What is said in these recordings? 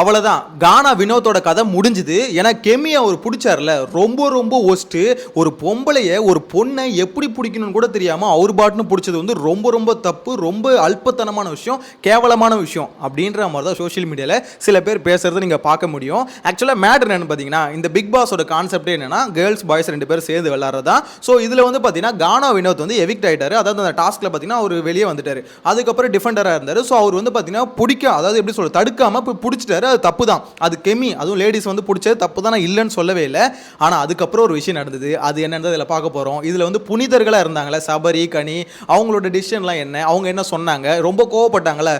அவ்வளோதான் கானா வினோத்தோட கதை முடிஞ்சுது. ஏன்னா கெமி அவர் பிடிச்சார்ல. ரொம்ப ரொம்ப ஒஸ்ட்டு ஒரு பொம்பளைய ஒரு பொண்ணை எப்படி பிடிக்கணும்னு கூட தெரியாமல் அவர் பாட்டுன்னு பிடிச்சது வந்து ரொம்ப ரொம்ப தப்பு ரொம்ப அல்பத்தனமான விஷயம் கேவலமான விஷயம் அப்படின்ற மாதிரி தான் சோஷியல் மீடியாவில் சில பேர் பேசுகிறத நீங்கள் பார்க்க முடியும். ஆக்சுவலாக மேட்ரு என்னன்னு பார்த்தீங்கன்னா இந்த பிக் பாஸோட கான்செப்டே என்னென்னா கேர்ள்ஸ் பாய்ஸ் ரெண்டு பேரும் சேர்ந்து விளாட்றது தான். ஸோ இதில் வந்து பார்த்தீங்கன்னா கானா வினோத் வந்து எவிக்ட் ஆகிட்டார் அதாவது அந்த டாஸ்க்கில் பார்த்தீங்கன்னா அவர் வெளியே வந்துட்டார். அதுக்கப்புறம் டிஃபெண்டராக இருந்தார். ஸோ அவர் வந்து பார்த்தீங்கன்னா பிடிக்க அதாவது எப்படி சொல்றது தடுக்காமல் போய் பிடிச்சிட்டார். அது தப்பு தான் அது கெமி அதுவும் லேடிஸ் வந்து பிடிச்சது தப்பு தான் நான் இல்லைன்னு சொல்லவே இல்லை. ஆனால் அதுக்கப்புறம் ஒரு விஷயம் நடந்தது. அது என்னன்றது இதில் பார்க்க போகிறோம் இதில் வந்து புனிதர்களாக இருந்தாங்களே சபரி கனி அவங்களோட டிசிஷன்லாம் என்ன அவங்க என்ன சொன்னாங்க ரொம்ப கோவப்பட்டாங்களே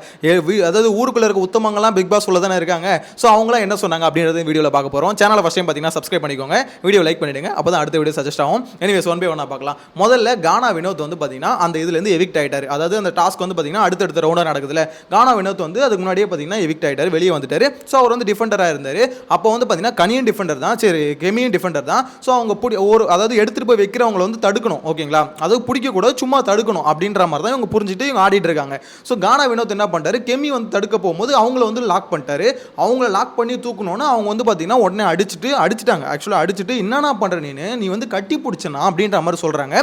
அதாவது ஊருக்குள்ளே இருக்க உத்தமங்கள்லாம் பிக் பாஸ் உள்ள தானே இருக்காங்க. ஸோ அவங்களாம் என்ன சொன்னாங்க அப்படின்றது வீடியோவில் பார்க்க போகிறோம் சேனலை ஃபஸ்ட் டைம் பார்த்தீங்கன்னா சப்ஸ்கிரைப் பண்ணிக்கோங்க. வீடியோ லைக் பண்ணிடுங்க. அப்போ தான் அடுத்த வீடியோ சஜஸ்ட் ஆகும். எனிவேஸ் ஒன் பை ஒன்றா பார்க்கலாம். முதல்ல கானா வினோத் வந்து பார்த்தீங்கன்னா அந்த இதுலேருந்து எவிக்ட் ஆகிட்டார் அதாவது அந்த டாஸ்க் வந்து பார்த்தீங்கன்னா அடுத்தடுத்த ரவுண்டாக நடக்குதுல கானா வினோத் வந்து அதுக்கு முன்னாடியே பார்த்தீங்கன்னா எவிக்ட் ஆகிட்டார் வெளியே வந்துட்டார். ஸோ அவர் வந்து டிஃபெண்டராக இருந்தார். அப்போ வந்து பார்த்தீங்கன்னா கனியும் டிஃபெண்டர் தான். சரி கெமியும் டிஃபெண்டர் தான். ஸோ அவங்க பிடி ஒரு அதாவது எடுத்துகிட்டு போய் வைக்கிறவங்கள வந்து தடுக்கணும் ஓகேங்களா? அது பிடிக்கக்கூடாது சும்மா தடுக்கணும் அப்படின்ற மாதிரி தான் இவங்க புரிஞ்சுட்டு இவங்க ஆடிட்டு இருக்காங்க. ஸோ கானா வினோத் என்ன பண்ணிட்டாரு கெமி வந்து தடுக்க போகும்போது அவங்கள வந்து லாக் பண்ணிட்டாரு. அவங்கள லாக் பண்ணி தூக்கணும்னா அவங்க வந்து பார்த்தீங்கன்னா உடனே அடிச்சுட்டு அடிச்சிட்டாங்க. ஆக்சுவலாக அடிச்சுட்டு என்னென்ன பண்ணுற நீ நீ வந்து கட்டி பிடிச்சனா அப்படின்ற மாதிரி சொல்கிறாங்க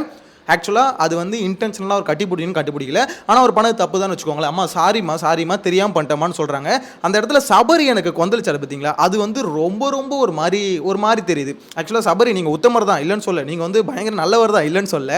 ஆக்சுவலாக அது வந்து இன்டென்ஷனலாக ஒரு கட்டி பிடிக்கணும் கட்டி பிடிக்கல ஆனால் ஒரு பண்ணது தப்பு தான் வச்சுக்கோங்களேன். அம்மா சாரிம்மா சாரிம்மா தெரியாமல் பண்ணிட்டோமான்னு சொல்கிறாங்க அந்த இடத்துல சபரி எனக்கு கொந்தளிச்சார் பார்த்தீங்களா அது வந்து ரொம்ப ரொம்ப ஒரு மாதிரி ஒரு மாதிரி தெரியுது. ஆக்சுவலாக சபரி நீங்கள் உத்தமர் தான் இல்லைன்னு சொல்ல நீங்கள் வந்து பயங்கர நல்லவர் தான் இல்லைன்னு சொல்ல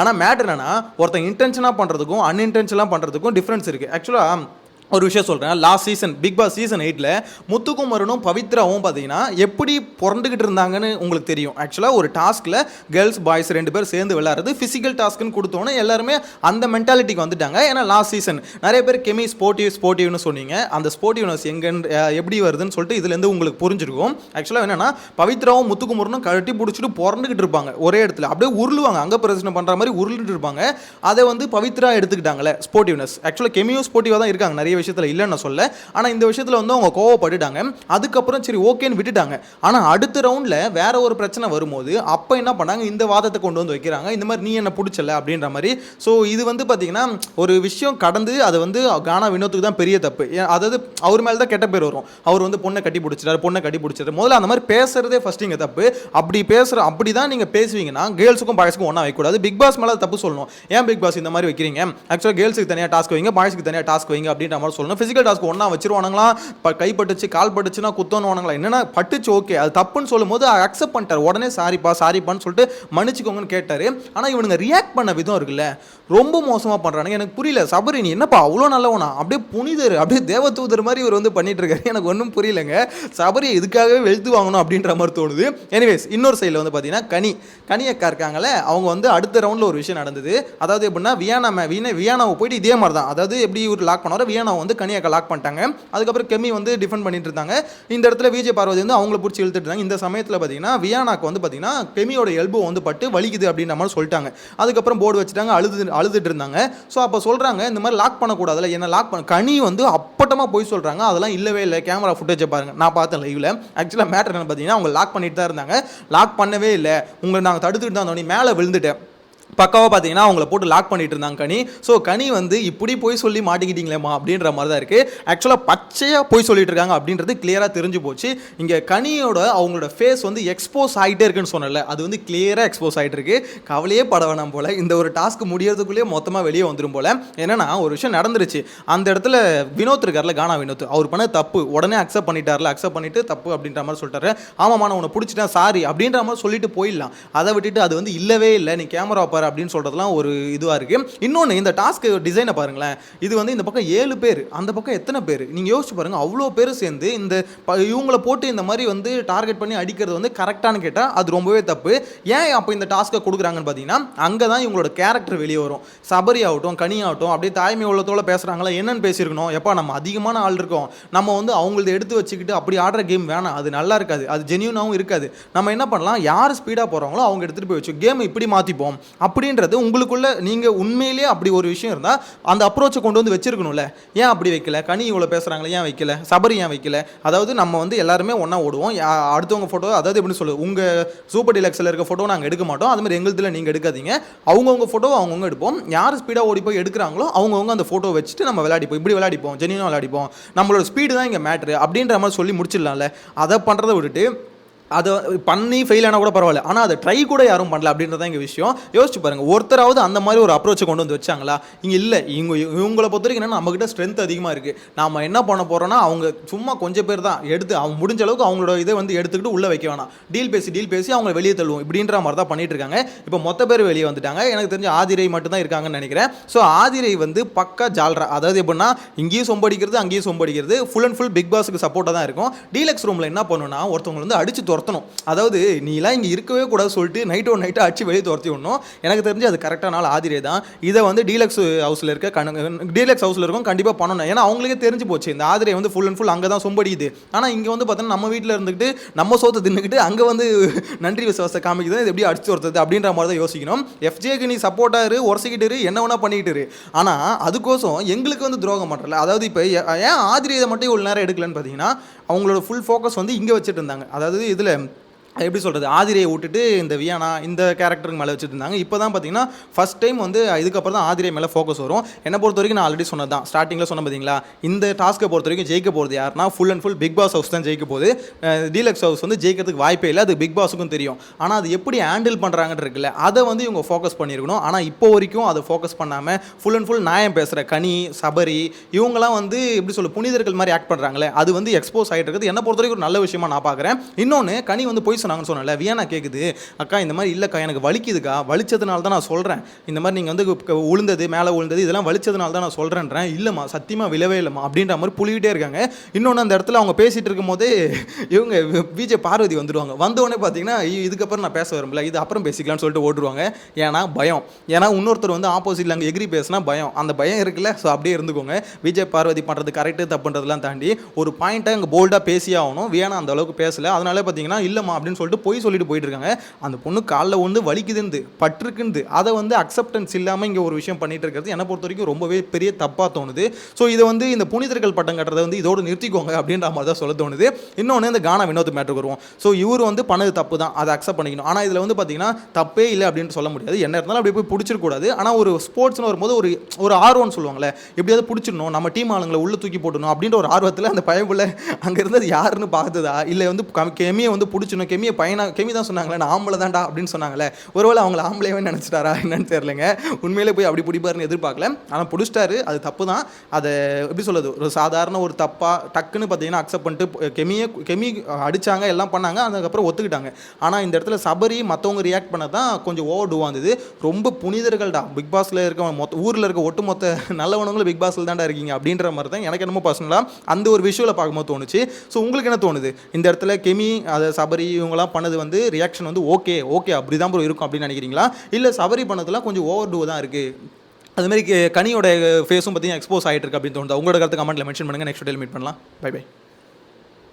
ஆனால் மேட்டர் என்னன்னா ஒருத்தன் இன்டென்ஷனாக பண்ணுறதுக்கும் அன்இன்டென்ஷனாக பண்ணுறதுக்கும் டிஃப்ரென்ஸ் இருக்குது ஆக்சுவலாக ஒரு விஷயம் சொல்கிறேன் last season Bigg Boss season எயிட்டில் முத்துக்குமரனும் பவித்ராவும் பார்த்தீங்கன்னா எப்படி பிறந்துக்கிட்டு இருந்தாங்கன்னு உங்களுக்கு தெரியும். ஆக்சுவலாக ஒரு டாஸ்கில் கேர்ள்ஸ் பாய்ஸ் ரெண்டு பேர் சேர்ந்து விளையாடுறது ஃபிசிக்கல் டாஸ்க்குன்னு கொடுத்தோன்னே எல்லாருமே அந்த மென்டாலிட்டிக்கு வந்துட்டாங்க. ஏன்னா லாஸ்ட் சீசன் நிறைய பேர் கெமி ஸ்போர்ட்டிவ் ஸ்போர்ட்டிவ்னு சொன்னீங்க. அந்த ஸ்போர்ட்டிவ்னஸ் எங்கன்னு எப்படி வருதுன்னு சொல்லிட்டு இதுலேருந்து உங்களுக்கு புரிஞ்சிருக்கும். ஆக்சுவலாக என்னென்னா பவித்ராவும் முத்துக்குமரனும் கட்டி பிடிச்சிட்டு பிறந்துக்கிட்டு இருப்பாங்க ஒரே இடத்துல. அப்படியே உருளுவாங்க. அங்கே பிரச்சனை பண்ணுற மாதிரி உருளிட்டு இருப்பாங்க. அதை வந்து பவித்ரா எடுத்துக்கிட்டாங்களே ஸ்போர்ட்டிவ்னஸ் ஆக்சுவலாக கெமியும் ஸ்போர்ட்டிவாக தான் இருக்காங்க. நிறைய விஷயத்தில் இல்லைன்னு சொல்ல ஆனால் இந்த விஷயத்தில் வந்து அவங்க கோவப்பட்டுட்டாங்க. அதுக்கப்புறம் சரி ஓகேன்னு விட்டுட்டாங்க. ஆனால் அடுத்த ரவுண்டில் வேற ஒரு பிரச்சனை வரும்போது அப்போ என்ன பண்ணாங்க? இந்த வாதத்தை கொண்டு வந்து வைக்கிறாங்க. இந்த மாதிரி நீ என்ன பிடிச்சல? அப்படின்ற மாதிரி. ஸோ இது வந்து பார்த்தீங்கன்னா ஒரு விஷயம் கடந்து அது வந்து கானா வினோத்துக்கு தான் பெரிய தப்பு. ஏன் அதாவது அவர் மேலே தான் கெட்ட பேர் வரும். அவர் வந்து பொண்ணை கட்டி பிடிச்சிட்டாரு பொண்ணை கட்டி பிடிச்சிட்டாரு. முதல்ல அந்த மாதிரி பேசுறதே ஃபர்ஸ்ட் இங்கே தப்பு. அப்படி பேசுகிற அப்படி தான் நீங்கள் பேசுவீங்கன்னா கேர்ள்ஸுக்கும் பாய்ஸுக்கும் ஒன்றா வைக்கக்கூடாது பிக் பாஸ் மேலே தப்பு சொல்லணும். ஏன் பிக் பாஸ் இந்த மாதிரி வைக்கிறீங்க? ஆக்சுவலாக கேர்ள்ஸுக்கு தனியாக டாஸ்க் வைங்க பாய்ஸுக்கு தனியாக டாஸ்க் வைங்க அப்படின்ற மாதிரி சொல்லணும். ஃபிசிக்கல் டாஸ்க் ஒன்றா வச்சிருவானுங்களா? இப்போ கைப்பட்டுச்சு கால் பட்டுச்சுன்னா குத்தணுவானுங்களா? என்னன்னா பட்டுச்சு ஓகே அது தப்புன்னு சொல்லும்போது அக்செப்ட் பண்ணிட்டார். உடனே சாரிப்பா சாரிப்பான்னு சொல்லிட்டு மன்னிச்சுக்கோங்கன்னு கேட்டார். ஆனால் இவனுங்க ரியாக்ட் பண்ண விதம் இருக்குல்ல. ரொம்ப மோசமாக பண்ணுறானுங்க எனக்கு புரியல. சபரி நீ என்னப்பா அவ்வளோ நல்லவனா? அப்படியே புனிதர் அப்படியே தேவதூதர் மாதிரி இவர் வந்து பண்ணிட்டு இருக்காரு எனக்கு ஒன்றும் புரியலங்க. சபரி இதுக்காகவே வெளுத்து வாங்கணும் அப்படின்ற மாதிரி தோணுது. எனிவேஸ் இன்னொரு சைடில் வந்து பார்த்தீங்கன்னா கனி. கனி அக்கா இருக்காங்களே அவங்க வந்து அடுத்த ரவுண்டில் ஒரு விஷயம் நடந்தது. அதாவது எப்படின்னா வியானா வீணை வியானாவை போயிட்டு இதே மாதிரி தான் அதாவது எப்படி இவர் லாக் பண்ணாரோ வியானாவை வந்து கனி லாக் பண்ணிட்டாங்க. அதுக்கப்புறம் கெமி வந்து டிஃபெண்ட் பண்ணிட்டு இருந்தாங்க. இந்த இடத்துல விஜய் பார்வதி வந்து அவங்கள பிடிச்சி இழுத்துட்டு இருந்தாங்க. இந்த சமயத்தில் பார்த்தீங்கன்னா வியானாக்கு வந்து பார்த்தீங்கன்னா கெமியோட எல்போ வந்து பட்டு வலிக்குது அப்படின்ற மாதிரி சொல்லிட்டாங்க. அதுக்கப்புறம் போர்டு வச்சுட்டாங்க அழுது அழுதுட்டு இருந்தாங்க. ஸோ அப்போ சொல்கிறாங்க இந்த மாதிரி லாக் பண்ணக்கூடாதுல என்ன லாக் பண்ண கனி வந்து அப்பட்டமாக போய் சொல்கிறாங்க அதெல்லாம் இல்லவே இல்லை. கேமரா ஃபுட்டேஜை பாருங்கள் நான் பார்த்தேன் லைவில் ஆக்சுவலாக மேட்டர் என்ன பார்த்தீங்கன்னா அவங்க லாக் பண்ணிட்டு தான் இருந்தாங்க. லாக் பண்ணவே இல்லை. உங்களை நாங்கள் தடுத்துட்டு தான் இருந்தோம். நீ மேலே விழுந்துட்டேன். பக்காவாக பார்த்தீங்கன்னா அவங்கள போட்டு லாக் பண்ணிட்டு இருந்தாங்க கனி. ஸோ கனி வந்து இப்படி போய் சொல்லி மாட்டிக்கிட்டீங்களேம்மா அப்படின்ற மாதிரி தான் இருக்குது ஆக்சுவலாக பச்சையாக போய் சொல்லிட்டு இருக்காங்க அப்படின்றது கிளியராக தெரிஞ்சு போச்சு. இங்கே கனியோட அவங்களோட ஃபேஸ் வந்து எக்ஸ்போஸ் ஆகிட்டே இருக்குன்னு சொன்னல அது வந்து கிளியராக எக்ஸ்போஸ் ஆகிட்டு இருக்கு. கவலையே பட வேணாம் போல். இந்த ஒரு டாஸ்க் முடியறதுக்குள்ளேயே மொத்தமாக வெளியே வந்துடும் போல். என்னன்னா ஒரு விஷயம் நடந்துருச்சு. அந்த இடத்துல வினோத் இருக்கார்ல கானா வினோத். அவர் பண்ண தப்பு. உடனே அக்செப்ட் பண்ணிட்டார்ல. அக்செப்ட் பண்ணிட்டு தப்பு அப்படின்ற மாதிரி சொல்லிட்டாரு. ஆமாம்மா நான் உன்னை பிடிச்சிட்டேன். சாரி அப்படின்ற மாதிரி சொல்லிட்டு போயிடலாம். அதை விட்டுட்டு அது வந்து இல்லவே இல்லை. நீ கேமரா பாரு. அப்படின்னு சொல்கிறதுலாம் ஒரு இதுவாக இருக்குது இன்னொன்று இந்த டாஸ்க்கு டிசைனை பாருங்களேன். இது வந்து இந்த பக்கம் ஏழு பேர் அந்த பக்கம் எத்தனை பேர்? நீங்கள் யோசிச்சு பாருங்கள் அவ்வளோ பேர் சேர்ந்து இந்த ப- இவங்கள போட்டு இந்த மாதிரி வந்து டார்கெட் பண்ணி அடிக்கிறது வந்து கரெக்டானு கேட்டால் அது ரொம்பவே தப்பு. ஏன் அப்போ இந்த டாஸ்க்கை கொடுக்குறாங்கன்னு பார்த்தீங்கன்னா அங்கே தான் இவங்களோட கேரக்டர் வெளியே வரும். சபரி ஆகட்டும் கனி ஆகட்டும் அப்படியே தாய்மை உள்ளத்தோட பேசுகிறாங்களா என்னென்னு பேசியிருக்கணும். எப்பா நம்ம அதிகமான ஆள் இருக்கோம். நம்ம வந்து அவங்களது எடுத்து வச்சுக்கிட்டு அப்படி ஆடுற கேம் வேணாம். அது நல்லா இருக்காது. அது ஜென்யூனாகவும் இருக்காது. நம்ம என்ன பண்ணலாம்? யார் ஸ்பீடாக போகிறாங்களோ அவங்க எடுத்துகிட்டு போய் வச்சு கேம் இப்படி மாற்றிப்போம் அப்படின்றது உங்களுக்குள்ள நீங்கள் உண்மையிலேயே அப்படி ஒரு விஷயம் இருந்தால் அந்த அப்ரோச்சை கொண்டு வந்து வச்சிருக்கணும்ல. ஏன் அப்படி வைக்கல? கனி இவ்வளோ பேசுகிறாங்களே ஏன் வைக்கல? சபரி ஏன் வைக்கல? அதாவது நம்ம வந்து எல்லாருமே ஒன்றா ஓடுவோம். யா- அடுத்தவங்க ஃபோட்டோ அதாவது எப்படி சொல்லு உங்கள் சூப்பர் டிலக்ஸில் இருக்க ஃபோட்டோ நாங்கள் எடுக்க மாட்டோம். அதுமாதிரி எங்களுதில் நீங்கள் எடுக்காதீங்க. அவங்கவுங்க ஃபோட்டோ அவங்கவுங்க எடுப்போம். யார் ஸ்பீடாக ஓடி போய் எடுக்கிறாங்களோ அவங்கவுங்க அந்த ஃபோட்டோ வச்சுட்டு நம்ம விளையாடிப்போம். இப்படி விளையாடிப்போம். ஜெனியூனாக விளையாடிப்போம். நம்மளோட ஸ்பீடு தான் இங்கே மேட்ரு அப்படின்ற மாதிரி சொல்லி முடிச்சிடலாம்ல. அதை பண்ணுறதை விட்டுட்டு அதை பண்ணி ஃபெயில் ஆனால் கூட பரவாயில்ல. ஆனால் அதை ட்ரை கூட யாரும் பண்ணல அப்படின்றதான் இங்கே விஷயம். யோசிச்சு பாருங்கள் ஒருத்தராவது அந்த மாதிரி ஒரு அப்ரோச்சை கொண்டு வந்து வச்சாங்களா? இங்கே இல்லை. இவங்க இவங்களை பொறுத்த வரைக்கும் என்னென்னா நம்மக்கிட்ட ஸ்ட்ரென்த் அதிகமாக இருக்குது நாம் என்ன பண்ண போகிறோன்னா அவங்க சும்மா கொஞ்சம் பேர் தான். எடுத்து அவங்க முடிஞ்ச அளவுக்கு அவங்களோட இதை வந்து எடுத்துக்கிட்டு உள்ளே வைக்க வேணாம். டீல் பேசி டீல் பேசி அவங்க வெளியே தள்ளுவோம். இப்படின்ற மாதிரி தான் பண்ணிட்டு இருக்காங்க. இப்போ மொத்த பேர் வெளியே வந்துட்டாங்க. எனக்கு தெரிஞ்ச ஆதிரை மட்டும் தான் இருக்காங்கன்னு நினைக்கிறேன். ஸோ ஆதிரை வந்து பக்கா ஜால்ரா. அதாவது எப்படின்னா இங்கேயும் சொம்படிக்கிறது அங்கேயும் சொம்படிக்கிறது ஃபுல் அண்ட் ஃபுல் பிக் பாஸுக்கு சப்போர்ட்டாக தான் இருக்கும். டீலக்ஸ் ரூமில் என்ன பண்ணுன்னா ஒருத்தவங்க வந்து அடிச்சு துரத்தணும். அதாவது நீலாம் இங்கே இருக்கவே கூடாது சொல்லிட்டு நைட் ஒன் நைட்டு அடிச்சு வெளியே துரத்தி விடணும். எனக்கு தெரிஞ்சு அது கரெக்டான நாள் ஆதிரே தான். இதை வந்து டீலக்ஸ் ஹவுஸில் இருக்க கண் டீலக்ஸ் ஹவுஸில் இருக்கும் கண்டிப்பாக பண்ணணும். ஏன்னா அவங்களுக்கே தெரிஞ்சு போச்சு. இந்த ஆதிரை வந்து ஃபுல் அண்ட் ஃபுல் அங்கே தான் சொம்படிக்குது. ஆனால் இங்கே வந்து பார்த்தோன்னா நம்ம வீட்டில் இருந்துக்கிட்டு நம்ம சோத்தை தின்னுக்கிட்டு அங்கே வந்து நன்றி விசுவாசத்தை காமிக்குது. இது எப்படி அடிச்சு துரத்துது அப்படின்ற மாதிரி தான் யோசிக்கணும். எஃப்ஜேக்கு நீ சப்போர்ட்டாக இரு உரசிக்கிட்டு இரு என்ன வேணா பண்ணிக்கிட்டு இரு. ஆனால் அதுக்கோசம் எங்களுக்கு வந்து துரோகம் பண்ணுறல அதாவது இப்போ ஏன் ஆதிரியை மட்டும் இவ்வளோ நேரம் எடுக்கலன்னு பார்த்தீங்கன்னா அவங்களோட ஃபுல் ஃபோக்கஸ் வந்து இங்கே வச்சுட்டு இருந்தாங்க. அதாவது இதில் இதில் எப்படி சொல்கிறது ஆதிரையை விட்டுட்டு இந்த வியானா இந்த கேரக்டருக்கு மேலே வச்சுட்டு இருந்தாங்க இப்போ தான் பார்த்தீங்கன்னா ஃபஸ்ட் டைம் வந்து இதுக்கப்புறம் தான் ஆதிரை மேலே ஃபோக்கஸ் வரும். என்னை பொறுத்த வரைக்கும் நான் ஆல்ரெடி சொன்னது தான் ஸ்டார்டிங்கில் சொன்ன பார்த்தீங்களா இந்த டாஸ்க்கை பொறுத்த வரைக்கும் ஜெயிக்க போகிறது யாருன்னா full and full big boss house தான் ஜெயிக்க போகுது. டீலக்ஸ் ஹவுஸ் வந்து ஜெயிக்கிறதுக்கு வாய்ப்பே இல்லை. அது பிக் பாஸுக்கும் தெரியும். ஆனால் அது எப்படி ஹேண்டில் பண்ணுறாங்கன்னு இருக்குல்ல அதை வந்து இவங்க ஃபோக்கஸ் பண்ணியிருக்கணும். ஆனால் இப்போ வரைக்கும் அதை ஃபோக்கஸ் பண்ணாமல் ஃபுல் அண்ட் ஃபுல் நியாயம் பேசுகிற கனி சபரி இவங்களாம் வந்து எப்படி சொல்ல புனிதர்கள் மாதிரி ஆக்ட் பண்ணுறாங்களே அது வந்து எக்ஸ்போஸ் ஆகிட்டு இருக்குது. என்னை பொறுத்த வரைக்கும் ஒரு நல்ல விஷயமா நான் பார்க்குறேன் இன்னொன்று கனி வந்து போய் பேசுனாங்கன்னு சொன்னல வியானா கேட்குது அக்கா இந்த மாதிரி இல்லைக்கா எனக்கு வலிக்குதுக்கா வலிச்சதுனால தான் நான் சொல்கிறேன் இந்த மாதிரி நீங்கள் வந்து உளுந்தது மேலே உளுந்தது இதெல்லாம் வலிச்சதுனால தான் நான் சொல்கிறேன்றேன் இல்லைம்மா சத்தியமாக விழவே இல்லைம்மா அப்படின்ற மாதிரி புளிக்கிட்டே இருக்காங்க. இன்னொன்று அந்த இடத்துல அவங்க பேசிகிட்டு இருக்கும்போது இவங்க விஜய் பார்வதி வந்துடுவாங்க வந்தோடனே பார்த்தீங்கன்னா இதுக்கப்புறம் நான் பேச வரும்ல இது அப்புறம் பேசிக்கலாம்னு சொல்லிட்டு ஓடுருவாங்க ஏன்னா பயம். ஏன்னா இன்னொருத்தர் வந்து ஆப்போசிட்டில் அங்கே எகிரி பேசினா பயம். அந்த பயம் இருக்குல்ல ஸோ அப்படியே இருந்துக்கோங்க. விஜய் பார்வதி பண்ணுறது கரெக்டு தப்புன்றதெல்லாம் தாண்டி ஒரு பாயிண்ட்டை அங்கே போல்டாக பேசியே ஆகணும். வேணா அந்த அளவுக்கு பேசல. அதனால பார்த்தீங்கன்னா இல்லைம்மா அப்படின்னு சொல்லிட்டு போய் சொல்லிட்டு போயிட்டு இருக்காங்க அந்த பொண்ணு காலில் வந்து வலிக்குதுந்து பட்டிருக்குந்து அதை வந்து அக்செப்டன்ஸ் இல்லாமல் இங்கே ஒரு விஷயம் பண்ணிட்டு இருக்கிறது என்னை பொறுத்த வரைக்கும் ரொம்பவே பெரிய தப்பாக தோணுது. ஸோ இதை வந்து இந்த புனிதர்கள் பட்டம் கட்டுறதை வந்து இதோடு நிறுத்திக்கோங்க அப்படின்ற மாதிரி தான் சொல்ல தோணுது. இன்னொன்று இந்த கானா வினோத் மேட்ருக்கு வருவோம். ஸோ இவர் வந்து பண்ணது தப்பு தான். அதை அக்செப்ட் பண்ணிக்கணும். ஆனால் இதில் வந்து பார்த்தீங்கன்னா தப்பே இல்லை அப்படின்னு சொல்ல முடியாது. என்ன இருந்தாலும் அப்படி போய் பிடிச்சிருக்கூடாது ஆனால் ஒரு ஸ்போர்ட்ஸ்னு வரும்போது ஒரு ஒரு ஆர்வம்னு சொல்லுவாங்களே எப்படியாவது பிடிச்சிடணும். நம்ம டீம் ஆளுங்களை உள்ள தூக்கி போட்டணும் அப்படின்ற ஒரு ஆர்வத்தில் அந்த பயப்புள்ள அங்கே இருந்தது யாருன்னு பார்த்ததா? இல்லை வந்து கெமியை வந்து பிடிச்சணும் கெமியை பையனா கெமி தான் சொன்னாங்களே நான் ஆம்பளை தான்டா அப்படின்னு சொன்னாங்களே ஒருவேளை அவங்கள ஆம்பளையவே நினச்சிட்டாரா என்னன்னு தெரியலங்க. உண்மையிலே போய் அப்படி பிடிப்பாருன்னு எதிர்பார்க்கல. ஆனால் பிடிச்சிட்டாரு அது தப்பு தான் அதை எப்படி சொல்லுது ஒரு சாதாரண ஒரு தப்பாக டக்குன்னு பார்த்தீங்கன்னா அக்செப்ட் பண்ணிட்டு கெமியை கெமி அடித்தாங்க எல்லாம் பண்ணாங்க அதுக்கப்புறம் ஒத்துக்கிட்டாங்க. ஆனால் இந்த இடத்துல சபரி மற்றவங்க ரியாக்ட் பண்ண தான் கொஞ்சம் ஓவர் டூவாக இருந்தது ரொம்ப புனிதர்கள்டா. பிக் பாஸில் இருக்க மொத்த ஊரில் இருக்க ஒட்டுமொத்த நல்லவனங்களும் பிக் பாஸில் தான்டா இருக்கீங்க அப்படின்ற மாதிரி தான் எனக்கு என்னமோ பர்சனலாக அந்த ஒரு விஷுவலை பார்க்கும்போது தோணுச்சு. ஸோ உங்களுக்கு என்ன தோணுது? இந்த இடத்துல கெமி அதை சபரி இவங்கெல்லாம் பண்ணது வந்து ரியாக்ஷன் வந்து ஓகே ஓகே அப்படி தான் ப்ரோ இருக்கும் அப்படின்னு நினைக்கிறீங்களா? இல்லை சவரி பண்ணதெல்லாம் கொஞ்சம் ஓவர் டூ தான் இருக்குது அதுமாரி கனியோட ஃபேஸும் பார்த்தீங்கன்னா எக்ஸ்போஸ் ஆகிட்டு இருக்கு அப்படின்னு தோணுது? உங்களோட கருத்து கமெண்ட்டில் மென்ஷன் பண்ணுங்கள் நெக்ஸ்ட் டேல் மீட் பண்ணலாம். Bye bye